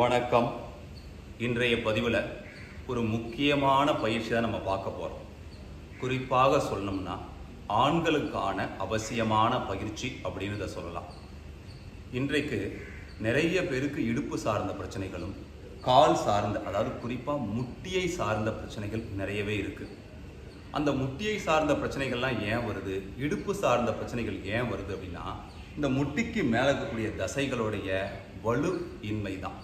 வணக்கம். இன்றைய பதிவில் ஒரு முக்கியமான பயிற்சி தான் நம்ம பார்க்க போகிறோம் குறிப்பாக சொல்லணும்னா ஆண்களுக்கான அவசியமான பயிற்சி அப்படின்னு இதை சொல்லலாம். இன்றைக்கு நிறைய பேருக்கு இடுப்பு சார்ந்த பிரச்சனைகளும் கால் சார்ந்த அதாவது குறிப்பாக முட்டியை சார்ந்த பிரச்சனைகள் நிறையவே இருக்குது அந்த முட்டியை சார்ந்த பிரச்சனைகள்லாம் ஏன் வருது? இடுப்பு சார்ந்த பிரச்சனைகள் ஏன் வருது அப்படின்னா இந்த முட்டிக்கு மேலே இருக்கக்கூடிய தசைகளுடைய வலு இன்மை தான்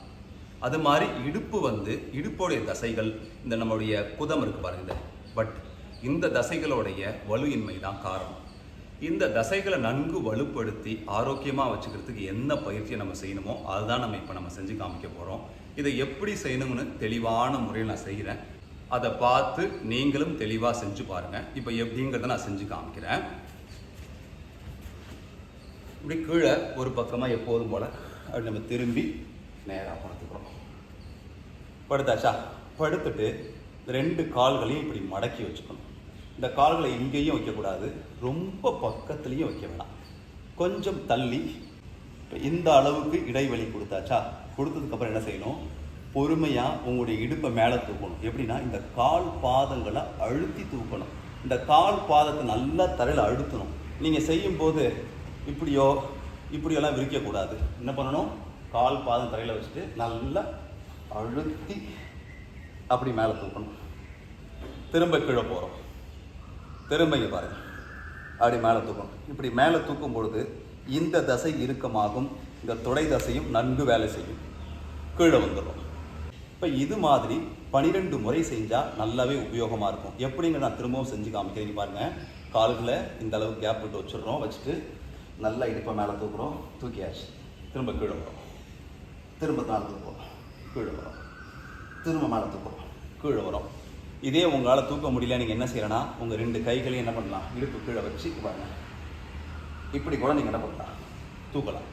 அது மாதிரி இடுப்பு வந்து இடுப்புடைய தசைகள் இந்த நம்மளுடைய குதம் இருக்கு பாருங்க இந்த பட் இந்த தசைகளுடைய வலு இன்மை தான் காரணம். இந்த தசைகளை நன்கு வலுப்படுத்தி ஆரோக்கியமாக வச்சுக்கிறதுக்கு என்ன பயிற்சியை நம்ம செய்யணுமோ அதுதான் நம்ம இப்போ நம்ம செஞ்சு காமிக்க போகிறோம் இதை எப்படி செய்யணும்னு தெளிவான முறையில் நான் செய்கிறேன். அதை பார்த்து நீங்களும் தெளிவாக செஞ்சு பாருங்கள் இப்போ எப்படிங்கிறத நான் செஞ்சு காமிக்கிறேன். இப்படி கீழே ஒரு பக்கமாக எப்போதும் போல் அப்படி நம்ம திரும்பி நேராக பார்த்துக்கிறோம் படுத்தாச்சா? படுத்துட்டு ரெண்டு கால்களையும் இப்படி மடக்கி வச்சுக்கணும். இந்த கால்களை இங்கேயும் வைக்கக்கூடாது. ரொம்ப பக்கத்துலேயும் வைக்க வேணாம். கொஞ்சம் தள்ளி இந்த அளவுக்கு இடைவெளி கொடுத்தாச்சா? கொடுத்ததுக்கப்புறம் என்ன செய்யணும்? பொறுமையாக உங்களுடைய இடுப்பை மேலே தூக்கணும். எப்படின்னா இந்த கால் பாதங்களை அழுத்தி தூக்கணும். இந்த கால் பாதத்தை நல்லா தரையில் அழுத்தணும். நீங்கள் செய்யும்போது இப்படியோ இப்படியெல்லாம் விரிக்கக்கூடாது. என்ன பண்ணணும்? கால் பாதம் தரையில் வச்சுட்டு நல்லா அழுத்தி அப்படி மேலே தூக்கணும். திரும்ப கீழே போகிறோம் திரும்ப இங்கே பாருங்க. அப்படி மேலே தூக்கணும். இப்படி மேலே தூக்கும் பொழுது இந்த தசை இறுக்கமாகும். இந்த தொடை தசையும் நன்கு வேலை செய்யும். கீழே வந்துடும் இப்போ இது மாதிரி பனிரெண்டு முறை செஞ்சால் நல்லாவே உபயோகமாக இருக்கும். எப்படிங்க நான் திரும்பவும் செஞ்சு காமிக்கிறீங்க பாருங்கள் கால்களை இந்த அளவு கேப் விட்டு வச்சிடுறோம். வச்சுட்டு நல்லா இடுப்பை மேலே தூக்குறோம். தூக்கியாச்சு. திரும்ப கீழே வரும் திரும்ப மேலே தூக்குறோம். கீழே வரும். திரும்ப மேலே தூக்குறோம் கீழே வரும். இதே உங்களால் தூக்க முடியல நீங்கள் என்ன செய்யலைன்னா உங்கள் ரெண்டு கைகளையும் என்ன பண்ணலாம் இடுப்பு கீழே வச்சு பாருங்க. இப்படி கூட நீங்கள் என்ன பண்ணலாம் தூக்கலாம்.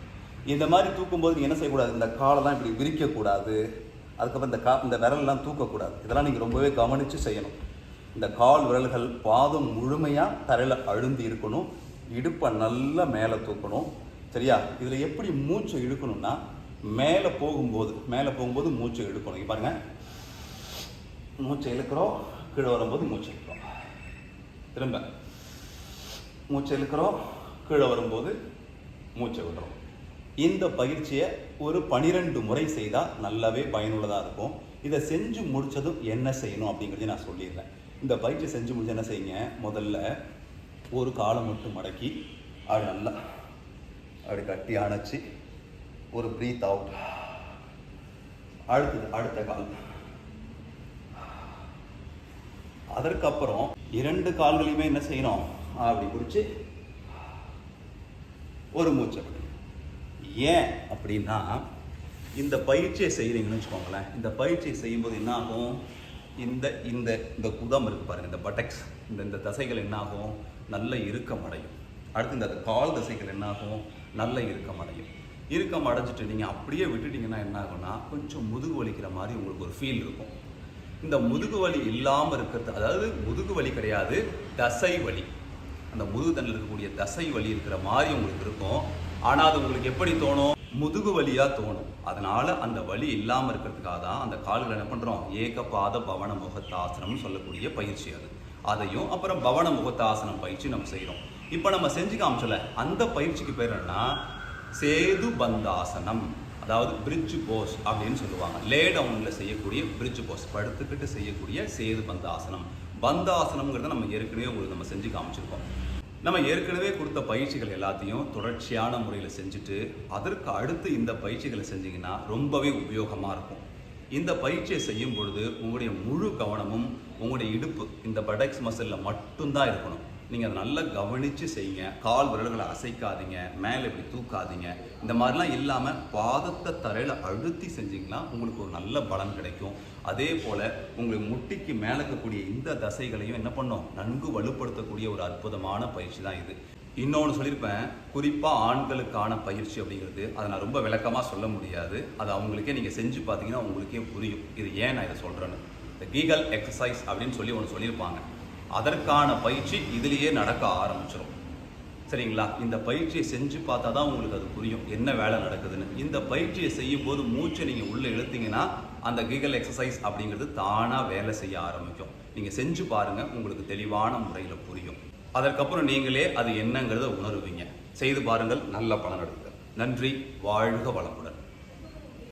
இந்த மாதிரி தூக்கும்போது நீங்கள் என்ன செய்யக்கூடாது? இந்த காலெல்லாம் இப்படி விரிக்கக்கூடாது. அதுக்கப்புறம் இந்த கா இந்த விரலெல்லாம் தூக்கக்கூடாது. இதெல்லாம் நீங்கள் ரொம்பவே கவனித்து செய்யணும். இந்த கால் விரல்கள் பாதம் முழுமையாக தரையில் அழுந்தி இருக்கணும். இடுப்பை நல்லா மேலே தூக்கணும். சரியா? இதில் எப்படி மூச்சை இழுக்கணும்னா மேலே போகும்போது மேலே போகும்போது மூச்சை எடுக்கணும். இங்க பாருங்க. மூச்சை இழுக்கிறோம். கீழே வரும்போது மூச்சை இழுக்கிறோம். திரும்ப. மூச்சை இழுக்கிறோம். கீழே வரும்போது மூச்சை விடுறோம். இந்த பயிற்சியை ஒரு பனிரெண்டு முறை செய்தால் நல்லாவே பயனுள்ளதாக இருக்கும். இதை செஞ்சு முடித்ததும் என்ன செய்யணும் அப்படிங்கிறதையும் நான் சொல்லிடுறேன். இந்த பயிற்சி செஞ்சு முடிச்சு என்ன செய்யுங்க? முதல்ல ஒரு காலை மட்டும் மடக்கி அது நல்லா அப்படி கட்டி அணைச்சி ஒரு ப்ரீத் அவுட் அடுத்தது அடுத்த கால். அதற்கப்புறம் இரண்டு கால்களையுமே என்ன செய்யணும் அப்படி பிடிச்சி ஒரு மூச்சை ஏன் அப்படின்னா இந்த பயிற்சியை செய்கிறீங்கன்னு வச்சுக்கோங்களேன். இந்த பயிற்சியை செய்யும்போது என்ன ஆகும் இந்த இந்த இந்த குதம் இருக்கு பாருங்கள் இந்த பட்டக்ஸ் இந்த இந்த தசைகள் என்ன ஆகும் நல்ல இறுக்கம் அடையும் அடுத்து இந்த கால் தசைகள் என்ன ஆகும் நல்ல இறுக்கம் அடையும் இறுக்கம் அடைஞ்சிட்டு நீங்கள் அப்படியே விட்டுட்டீங்கன்னா என்ன ஆகும்னா கொஞ்சம் முதுகு வலிக்கிற மாதிரி உங்களுக்கு ஒரு ஃபீல் இருக்கும். இந்த முதுகு வலி இல்லாமல் இருக்கிறது அதாவது முதுகு வலி கிடையாது தசை வலி. அந்த முதுகு தண்டில் இருக்கக்கூடிய தசை வலி இருக்கிற மாதிரி உங்களுக்கு இருக்கும். ஆனால் அது உங்களுக்கு எப்படி தோணும்? முதுகு வலியாக தோணும். அதனால் அந்த வலி இல்லாமல் இருக்கிறதுக்காக தான் அந்த கால்களை என்ன பண்ணுறோம் ஏகபாத பவன முகத்தாசனம்னு சொல்லக்கூடிய பயிற்சி அது. அதையும் அப்புறம் பவன முகத்தாசனம் பயிற்சி நம்ம செய்கிறோம் இப்போ நம்ம செஞ்சு காமிச்சல அந்த பயிற்சிக்கு பேர் என்ன சேது பந்தாசனம். அதாவது பிரிட்ஜ் போஸ் அப்படின்னு சொல்லுவாங்க. லே டவுனில் செய்யக்கூடிய பிரிட்ஜ் போஸ் படுத்துக்கிட்டு செய்யக்கூடிய சேது பந்தாசனம். பந்தாசனம்ங்கிறத நம்ம ஏற்கனவே உங்களுக்கு நம்ம செஞ்சு காமிச்சிருக்கோம். நம்ம ஏற்கனவே கொடுத்த பயிற்சிகள் எல்லாத்தையும் தொடர்ச்சியான முறையில் செஞ்சுட்டு அதற்கு அடுத்து இந்த பயிற்சிகளை செஞ்சீங்கன்னா ரொம்பவே உபயோகமாக இருக்கும். இந்த பயிற்சியை செய்யும் பொழுது உங்களுடைய முழு கவனமும் உங்களுடைய இடுப்பு இந்த படக்ஸ் மசிலில் மட்டும்தான் இருக்கணும். நீங்கள் அதை நல்லா கவனித்து செய்யுங்க. கால் விரல்களை அசைக்காதீங்க. மேலே இப்படி தூக்காதீங்க. இந்த மாதிரிலாம் இல்லாமல் பாதத்தை தரையில் அழுத்தி செஞ்சிங்கன்னா உங்களுக்கு ஒரு நல்ல பலன் கிடைக்கும். அதே போல் உங்களுக்கு முட்டிக்கு மேலே இருக்கக்கூடிய இந்த தசைகளையும் என்ன பண்ணும்? நன்கு வலுப்படுத்தக்கூடிய ஒரு அற்புதமான பயிற்சி தான் இது. இன்னொன்று சொல்லியிருப்பேன். குறிப்பாக ஆண்களுக்கான பயிற்சி அப்படிங்கிறது அதை நான் ரொம்ப விளக்கமாக சொல்ல முடியாது. அது அவங்களுக்கே நீங்கள் செஞ்சு பார்த்தீங்கன்னா உங்களுக்கே புரியும். இது ஏன் நான் இதை சொல்கிறேன்னு இந்த கீகல் எக்ஸசைஸ் அப்படின்னு சொல்லி ஒன்று சொல்லியிருப்பாங்க. அதற்கான பயிற்சி இதிலேயே நடக்க ஆரம்பிச்சிடும் சரிங்களா? இந்த பயிற்சியை செஞ்சு பார்த்தா தான் உங்களுக்கு அது புரியும் என்ன வேலை நடக்குதுன்னு. இந்த பயிற்சியை செய்யும் போது மூச்சை நீங்கள் உள்ளே இழுத்தீங்கன்னா அந்த கிகல் எக்ஸசைஸ் அப்படிங்கிறது தானாக வேலை செய்ய ஆரம்பிக்கும். நீங்கள் செஞ்சு பாருங்கள் உங்களுக்கு தெளிவான முறையில் புரியும். அதற்கப்புறம் நீங்களே அது என்னங்கிறத உணருவீங்க. செய்து பாருங்கள் நல்ல பலன் எடுக்க நன்றி வாழ்க வளமுடன்.